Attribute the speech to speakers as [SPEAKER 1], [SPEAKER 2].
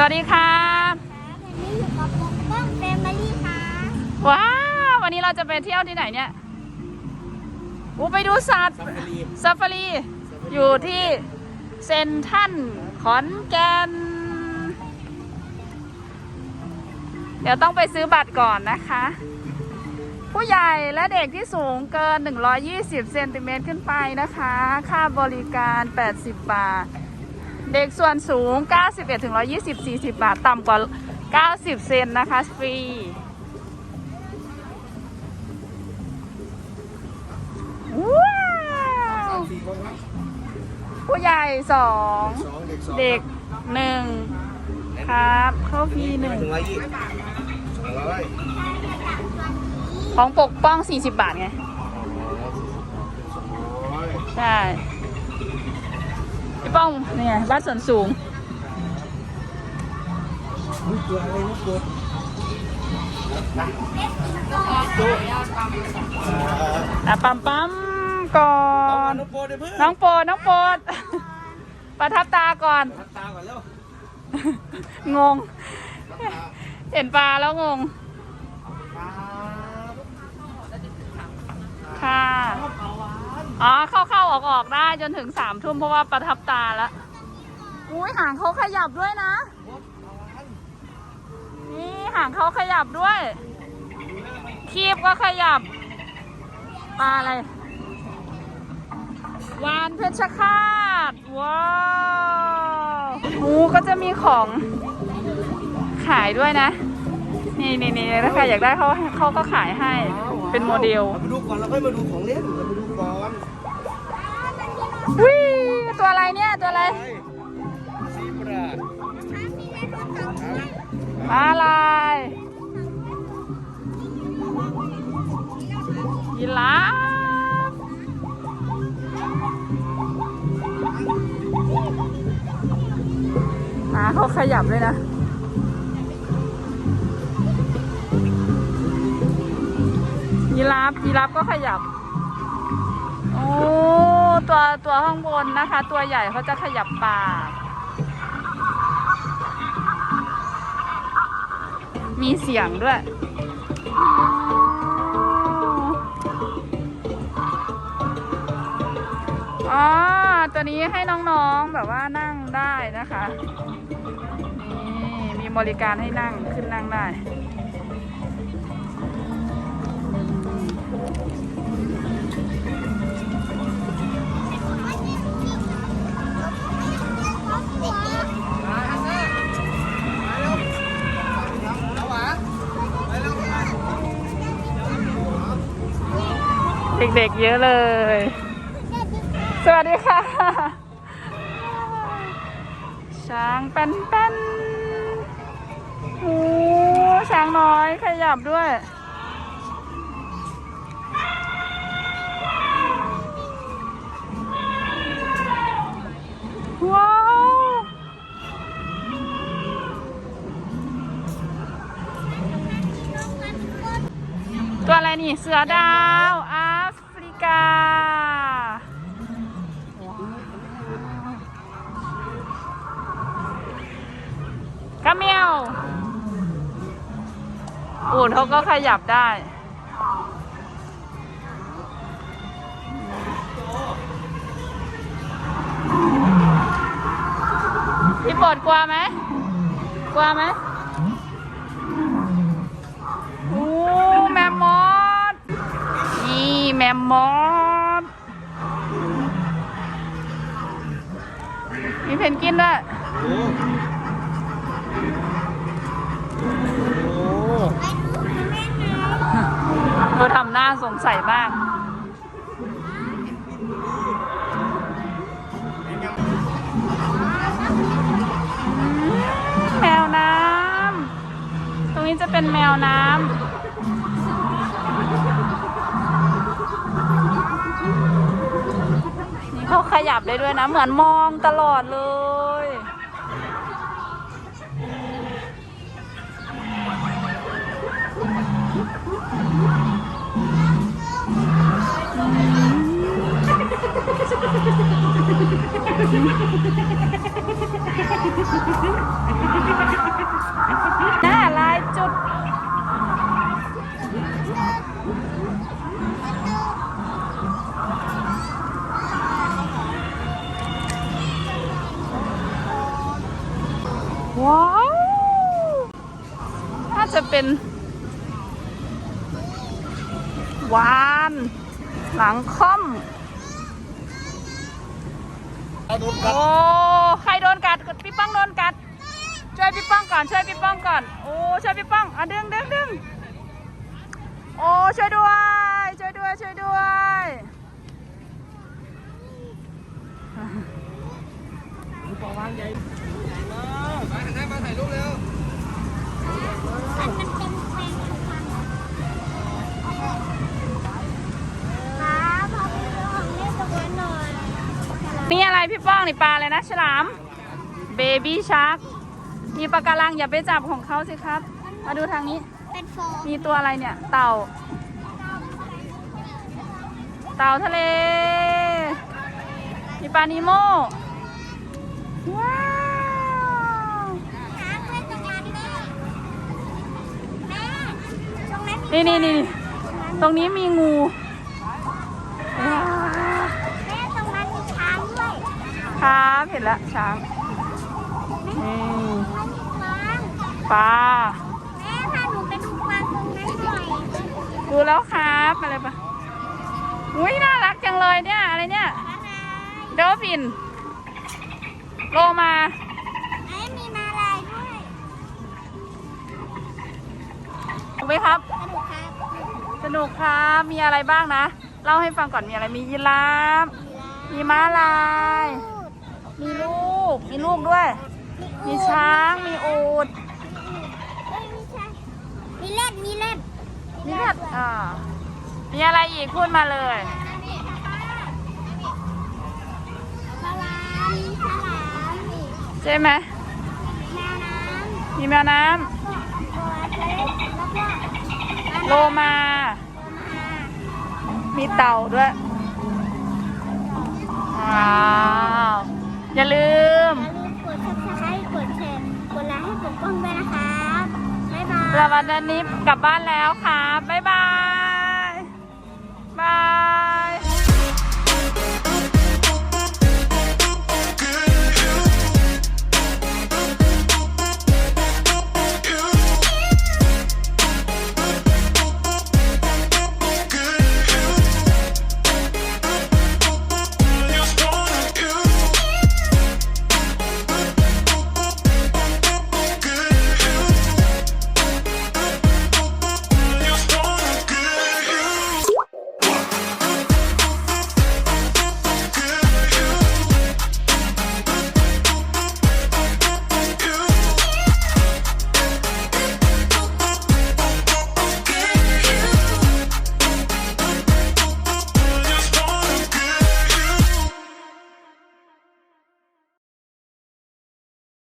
[SPEAKER 1] สวัสดีครับ
[SPEAKER 2] วันนี้อยู่กับปกป้องแฟมิลี่ค่ะ
[SPEAKER 1] ว้าววันนี้เราจะไปเที่ยวที่ไหนเนี่ยอู้ไปดูสัตว์ซาฟารีอยู่ที่เซนทรันขอนแก่นเดี๋ยวต้องไปซื้อบัตรก่อนนะคะ ผู้ใหญ่และเด็กที่สูงเกิน 120 เซนติเมตรขึ้นไปนะคะ ค่าบริการ 80 บาท เด็กส่วนสูง 91ถึง120 40 บาท ต่ำกว่า 90 เซนนะคะ ฟรี ว้าว
[SPEAKER 3] สี่คนครับ
[SPEAKER 1] ผู้ใหญ่ สอง
[SPEAKER 3] สองเด็กสอง
[SPEAKER 1] เด็กหนึ่งครับ เข้าฟรีหนึ่ง
[SPEAKER 3] หนึ่งร้อยยี่สิบสองร้อย
[SPEAKER 1] ของปกป้อง 40 บาทไง
[SPEAKER 3] สองร้อย
[SPEAKER 1] ใช่ พี่ป้องเนี่ยบ้านส่วนสูง
[SPEAKER 3] อุ้ยตัวอะไรนะตัว
[SPEAKER 1] อะปั๊มปั๊มก่อ
[SPEAKER 3] เอา
[SPEAKER 1] น
[SPEAKER 3] น้องโปรดเพื่อน
[SPEAKER 1] น้องโปรดน้องโปรดประทับตาก่อน
[SPEAKER 3] ทับตาก่อนเร็ว
[SPEAKER 1] งง เห็นปลาแล้วงง ค่ะ อ๋อเข้าเข้าออกออก ได้จนถึงสามทุ่มเพราะว่าประทับตาแล้วอุ้ยหางเขาขยับด้วยนะ นี่หางเขาขยับด้วย คีบก็ขยับ ปลาอะไร วานเพชรฆาตว้าวหมูก็จะมีของขายด้วยนะ นี่นี่นี่ถ้าใครอยากได้เขาเขาก็ขายให้ เป็นโมเดล
[SPEAKER 3] เอาไปดูก่อนแล้วค่อยมาดูของเล่นเราไปดูก่อน
[SPEAKER 1] วิตัวอะไรเนี่ย ตัวอะไร
[SPEAKER 3] ซีบรา
[SPEAKER 1] มาลายยีราฟขาเขาขยับเลยนะยีราฟยีราฟก็ขยับ ตัวข้างบนนะคะ ตัวใหญ่เขาจะขยับปาก มีเสียงด้วย อ๋อ ตัวนี้ให้น้องๆแบบว่านั่งได้นะคะ นี่ มีบริการให้นั่งขึ้นนั่งได้ ด็กๆเยอะเลย สวัสดีค่ะ ช้างแป้นแป้นโอ้ช้างน้อยขยับด้วย ว้าวตัวอะไรนี่ เสือดาวากาเมียวอูดเขาก็ขยับได้ พี่ปวดกลัวไหม กลัวไหมโอ้แมมมอสนี่แมมมอสมีเพนกินด้วย ทำหน้างแมวน้ำ ตรงนี้จะเป็นแมวน้ำนี่เขาขยับได้ด้วยนะ เหมือนมองตลอดเลย เป็นวาน หลังค่อม
[SPEAKER 3] เอาโดนกัด
[SPEAKER 1] โอ้ ใครโดนกัดพี่ป้องโดนกัด ช่วยพี่ป้องก่อน ช่วยพี่ป้องก่อน โอ้ ช่วยพี่ป้อง อะดึงดึงดึงโอ้ ช่วยด้วย ช่วยด้วย ช่วยด้วย
[SPEAKER 3] ปองวางใหญ่มาถ่ายมาถ่ายรูปแล้ว
[SPEAKER 2] พี่ป้องนี่
[SPEAKER 1] ปลาอะไรนะฉลาม เบบี้ชาร์กมีปลาการังอย่าไปจับของเขาสิครับ มาดูทางนี้
[SPEAKER 2] เป็นโฟม
[SPEAKER 1] มีตัวอะไรเนี่ย เต่า เต่าทะเล มีปลานิโมว้าว
[SPEAKER 2] ช้างเล่นตรงนั้นแม่แม่ตรงนั้น
[SPEAKER 1] นี่นี่นี่ตรงนี้มีงูว้าว
[SPEAKER 2] แม่ตรงนั้นมีช้างด้วย
[SPEAKER 1] ครับเห็นแล้วช้างนี่
[SPEAKER 2] มันมีกวาง
[SPEAKER 1] ปลา
[SPEAKER 2] แม่พาหนูไปดูกวางตรงนั้นหน่อย
[SPEAKER 1] ดูแล้วครับอะไรปะอุ้ยน่ารักจังเลยเนี่ยอะไรเนี่ย
[SPEAKER 2] อะไร
[SPEAKER 1] เดลฟินโลมา
[SPEAKER 2] ไอ้มีมาลายด้วย
[SPEAKER 1] ถูกไหมครับ
[SPEAKER 2] สนุกครับ
[SPEAKER 1] สนุกครับ มีอะไรบ้างนะ เล่าให้ฟังก่อนมีอะไรมียีราฟมีม้าลาย มีลูก มีลูกด้วย มีช้าง มีอูด
[SPEAKER 2] เอ้ยไม่ใช่มีเล็ดมีเล็ด
[SPEAKER 1] มีแพดอ่ามีอะไรอีกพูดมาเลย
[SPEAKER 2] ปลาลามมีฉลามอีก
[SPEAKER 1] ใช่ไหม
[SPEAKER 2] แมวน้ำ
[SPEAKER 1] มีแมวน้
[SPEAKER 2] ตัวเล็กแล้วก็ำ
[SPEAKER 1] โลมา มีเต่าด้วยว้าวอย่า
[SPEAKER 2] อน
[SPEAKER 1] นี้กลับบ้านแล้วค่ะ